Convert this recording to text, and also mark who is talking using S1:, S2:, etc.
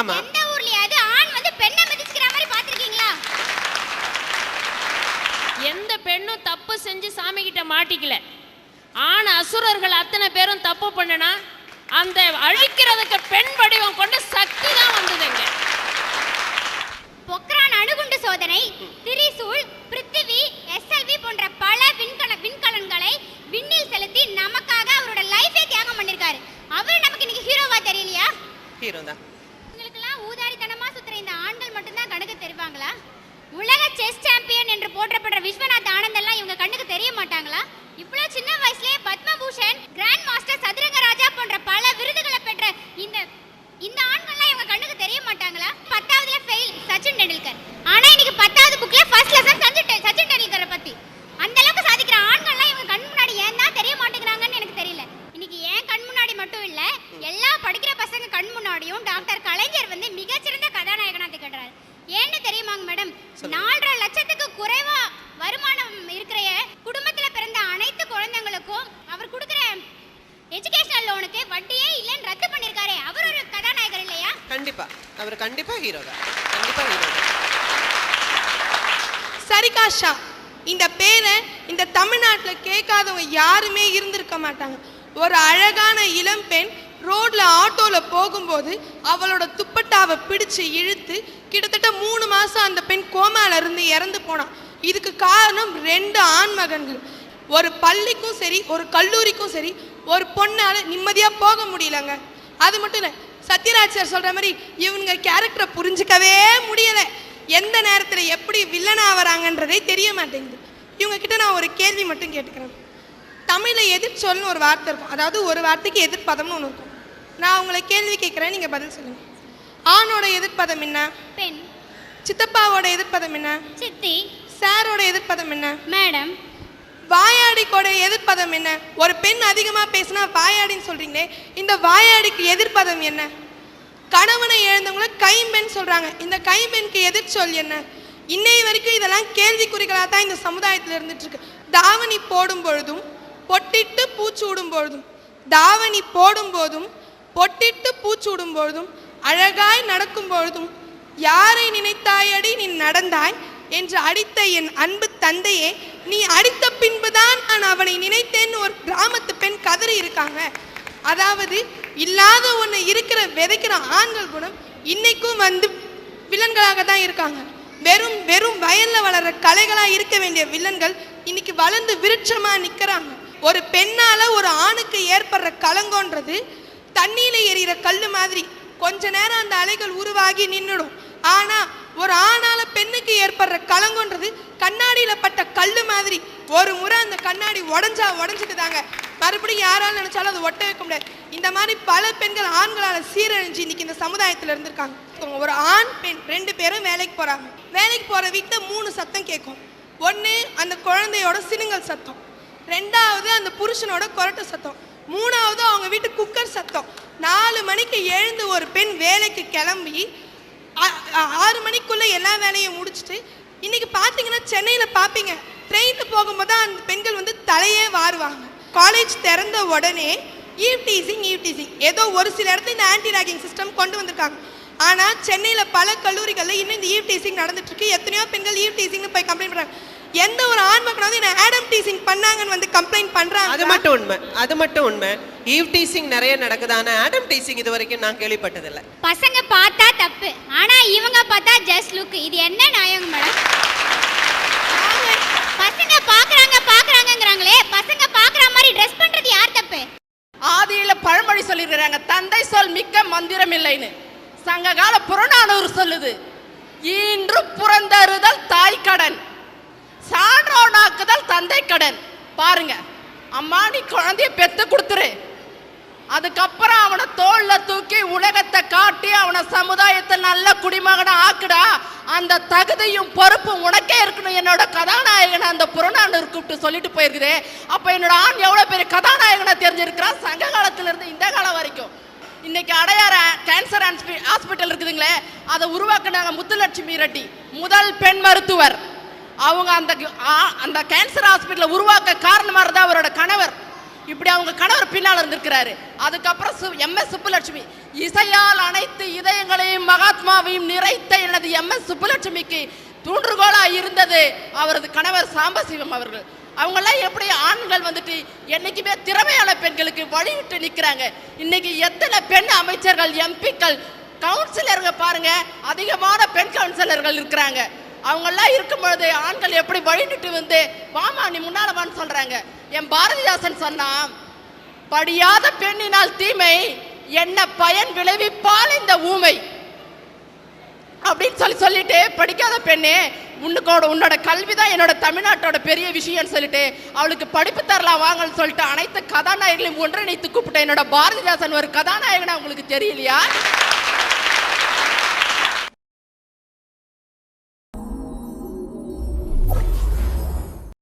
S1: ஆமா.
S2: எந்த ஊர்லயாவது ஆண் வந்து பெண்ணை மிதிச்சிக்கிற மாதிரி பார்த்திருக்கீங்களா?
S3: எந்த பெண்ணும் தப்பு செஞ்சு சாமி கிட்ட மாட்டிக்கல. ஆன அசுரர்கள் அத்தனை பேரும் தப்பு பண்ணனா அந்த அழிக்கிறதுக்கு பெண் வடிவம் கொண்ட சக்தி தான் வந்ததுங்க
S2: பொக்ரான் அணுகுண்டு சோதனை திரிசூல் பிருத்திவி எஸ்எல்வி போன்ற பல விண்கல விண்கலன்களை விண்ணில் செலுத்தி நமக்காக அவரோட லைஃபே தியாகம் பண்ணிருக்காரு. அவர் நமக்கு இன்னைக்கு ஹீரோவா தெரியலையா?
S1: ஹீரோ தான்.
S2: ஊதாரித்தனமா சுத்துற இந்த ஆண்கள் மட்டும்தான் கணக்கு தெரிவாங்களா? உலக செஸ் சாம்பியன் என்று போற்றப்படுற விஸ்வநாத் ஆனந்த் எல்லாம் இவங்க கண்ணுக்கு தெரிய மாட்டாங்களா? இவ்வளவு சின்ன வயசுலயே பத்மபூஷன் கிராண்ட் மாஸ்டர் சதுரங்க ராஜா போன்ற பல விருதுகளை பெற்ற இந்த இந்த ஆண்கள்லாம் இவங்க கண்ணுக்கு தெரிய மாட்டாங்களா? பத்தாவதுல
S1: கண்டிப்பா ஹீரோ தான். கண்டிப்பா ஹீரோ தான்.
S4: ஷா. இந்த பேரை இந்த தமிழ்நாட்டில் கேட்காதவங்க யாருமே இருந்திருக்க மாட்டாங்க. ஒரு அழகான இளம்பெண் ரோட்ல ஆட்டோல போகும்போது அவளோட துப்பட்டாவை பிடிச்சு இழுத்து கிட்டத்தட்ட மூணு மாசம் அந்த பெண் கோமால இருந்து இறந்து போனான் இதுக்கு காரணம் ரெண்டு ஆண் மகன்கள் ஒரு பள்ளிக்கும் சரி ஒரு கல்லூரிக்கும் சரி ஒரு பொண்ணால நிம்மதியா போக முடியலங்க. அது மட்டும் இல்லை சத்யராஜ் சார் சொல்ற மாதிரி இவங்க கேரக்டரை புரிஞ்சுக்கவே முடியல. எந்த நேரத்துல எப்படி வில்லனா வராங்கன்றதே தெரிய மாட்டேங்குது. இவங்க கிட்ட நான் ஒரு கேள்வி மட்டும் கேட்டுக்கிறேன். தமிழ்ல எதிர்ச்சொல்னு ஒரு வார்த்தை இருக்கும். அதாவது ஒரு வார்த்தைக்கு எதிர்ப்பதம்னு ஒன்று இருக்கும். நான் உங்களை கேள்வி கேட்குறேன் நீங்க பதில் சொல்லுங்க. ஆணோட எதிர்ப்பதம் என்ன?
S2: பெண்.
S4: சித்தப்பாவோட எதிர்ப்பதம் என்ன?
S2: சித்தி.
S4: சாரோட எதிர்ப்பதம் என்ன?
S2: மேடம்.
S4: வாயாடிக்கோட எதிர்ப்பதம் என்ன? ஒரு பெண் அதிகமாக பேசினா வாயாடின்னு சொல்கிறீங்களே இந்த வாயாடிக்கு எதிர்ப்பதம் என்ன? கணவனை எழுந்தவங்கள கைம்பெண் சொல்கிறாங்க இந்த கைம்பெண்க்கு எதிர்ச்சொல் என்ன? இன்னை வரைக்கும் இதெல்லாம் கேள்விக்குறிகளாக தான் இந்த சமுதாயத்தில் இருந்துட்டு தாவணி போடும் பொழுதும் பொட்டிட்டு பூச்சூடும் பொழுதும் தாவணி போடும் போதும் பொட்டிட்டு பூச்சூடும் பொழுதும் அழகாய் நடக்கும் பொழுதும் யாரை நினைத்தாயடி நீ நடந்தாய்? என்று அடித்த என் அன்பு தந்தையே நீ அடித்த பின்புதான் நான் அவனை நினைத்தேன்னு ஒரு கிராமத்து பெண் கதறி இருக்காங்க. அதாவது இல்லாத ஒன்று இருக்கிற விதைக்கிற ஆண்கள் குணம் இன்னைக்கும் வந்து வில்லன்களாக தான் இருக்காங்க. வெறும் வெறும் வயல்ல வளர்ற கலைகளாக இருக்க வேண்டிய வில்லன்கள் இன்னைக்கு வளர்ந்து விருட்சமாக நிற்கிறாங்க ஒரு பெண்ணால் ஒரு ஆணுக்கு ஏற்படுற கலங்கோன்றது தண்ணியில் எறிகிற கல் மாதிரி கொஞ்ச நேரம் அந்த அலைகள் உருவாகி நின்றுடும் ஆனால் ஒரு ஆணால் பெண்ணுக்கு ஏற்படுற கலங்கோன்றது கண்ணாடியில பட்ட கல் மாதிரி ஒரு முறை அந்த கண்ணாடி உடஞ்சா உடஞ்சிட்டுதாங்க. மறுபடியும் யாரால நினைச்சாலும் அதை ஒட்ட வைக்க முடியாது. இந்த மாதிரி பல பெண்கள் ஆண்களால் சீரழிஞ்சு இன்னைக்கு இந்த சமுதாயத்தில் இருந்திருக்காங்க. ஒரு ஆண் பெண் ரெண்டு பேரும் வேலைக்கு போறாங்க. வேலைக்கு போற வீட்டில் மூணு சத்தம் கேட்கும். ஒன்று அந்த குழந்தையோட சினுங்கல் சத்தம். ரெண்டாவது அந்த புருஷனோட கொரட்டை சத்தம். மூணாவது அவங்க வீட்டு குக்கர் சத்தம். நாலு மணிக்கு எழுந்து ஒரு பெண் வேலைக்கு கிளம்பி ஆ- ஆறு மணிக்குள்ளே எல்லா வேலையும் முடிச்சுட்டு இன்னைக்கு பார்த்தீங்கன்னா சென்னையில் பார்ப்பீங்க ட்ரெயினில் போகும்போது தான் அந்த பெண்கள் வந்து தலையே வாருவாங்க. காலேஜ் திறந்த உடனே ஈவ் டீசிங் டீசிங் ஏதோ ஒரு சில இடத்துல இந்த ஆன்டி ராகிங் சிஸ்டம் கொண்டு வந்திருக்காங்க. ஆனால் சென்னையில் பல கல்லூரிகளில் இன்னும் இந்த ஈவ்டீசிங் நடந்துட்டுருக்கு நடந்துட்டு இருக்கு. எத்தனையோ பெண்கள் ஈவ்டீசிங்னு போய் கம்ப்ளைண்ட் பண்ணுறாங்க எந்த ஒரு ஆண் மக்களாவது என்ன ஆடம் டீசிங் பண்ணாங்கன்னு வந்து கம்ப்ளைண்ட்
S1: அது
S4: பண்றாங்க
S1: மட்டும் உண்மை அது மட்டும் உண்மை. ஈவ் டீசிங் நிறைய நடக்குது ஆனா ஆடம் டீசிங் இது வரைக்கும் நான் கேள்விப்பட்டதில்லை.
S2: பசங்க பார்த்தா தப்பு ஆனா இவங்க பார்த்தா ஜஸ்ட் லுக் இது என்ன நியாயங்க மேடம் பசங்க பாக்குறாங்க பாக்குறாங்கங்கறாங்களே பசங்க பாக்குற மாதிரி ட்ரெஸ் பண்றது யார் தப்பு?
S5: ஆதியில பழமொழி சொல்லிருக்கிறாங்க தந்தை சொல் மிக்க மந்திரம் இல்லைன்னு. சங்ககால புறநானூறு சொல்லுது. ஈன்று புறந்தருதல் தாய் கடன். சான்றோனாக்குதல் தந்தை கடன். பாருங்க அம்மா நீ குழந்தைய பெத்து கொடுத்துரு. அதுக்கப்புறம் அவனை தோல்ல தூக்கி உலகத்தை காட்டி அவனை சமுதாயத்தை நல்ல குடிமகனை ஆக்குடா. அந்த தகுதியும் பொறுப்பும் உனக்கே இருக்கணும். என்னோட கதாநாயகனை அந்த புறநானூர் கூப்பிட்டு சொல்லிட்டு போயிருக்குது. அப்ப என்னோட ஆண் எவ்வளவு பெரிய கதாநாயகனை தெரிஞ்சிருக்கிறான் சங்க காலத்துல இருந்து இந்த காலம் வரைக்கும். இன்னைக்கு அடையாற கேன்சர் ஹாஸ்பிட்டல் இருக்குதுங்களே அதை உருவாக்குனாங்க முத்துலட்சுமி ரெட்டி முதல் பெண் மருத்துவர். அவங்க அந்த ஆ- அந்த கேன்சர் ஹாஸ்பிட்டலை உருவாக்க காரணமாக இருந்தால் அவரோட கணவர். இப்படி அவங்க கணவர் பின்னால் இருந்திருக்கிறாரு. அதுக்கப்புறம் சு எம். எஸ். சுப்புலட்சுமி. இசையால் அனைத்து இதயங்களையும் மகாத்மாவையும் நிறைத்த எனது எம். எஸ். சுப்புலட்சுமிக்கு தூண்டுகோலா இருந்தது அவரது கணவர் சாம்பசிவம் அவர்கள். அவங்களாம் எப்படி ஆண்கள் வந்துட்டு என்றைக்குமே திறமையான பெண்களுக்கு வழிவிட்டு நிற்கிறாங்க இன்னைக்கு எத்தனை பெண் அமைச்சர்கள் எம்பிக்கள் கவுன்சிலருங்க பாருங்க அதிகமான பெண் கவுன்சிலர்கள் இருக்கிறாங்க. அவங்கெல்லாம் இருக்கும் பொழுது ஆண்கள் எப்படி வழிநிட்டு வந்து வாமா நீ முன்னால் வான்னு சொல்கிறாங்க என் பாரதிதாசன் சொன்னான் படியாத பெண்ணினால் தீமை என்ன பயன் விளைவிப்பால் இந்த ஊமை? அப்படின்னு சொல்லி சொல்லிட்டு படிக்காத பெண்ணே உன்னுக்கோட உன்னோட கல்வி தான் என்னோட தமிழ்நாட்டோட பெரிய விஷயம்னு சொல்லிட்டு அவளுக்கு படிப்பு தரலாம் வாங்கன்னு சொல்லிட்டு அனைத்து கதாநாயகர்களையும் ஒன்றிணைத்து கூப்பிட்டேன் என்னோட பாரதிதாசன் ஒரு கதாநாயகனா உங்களுக்கு தெரியலையா?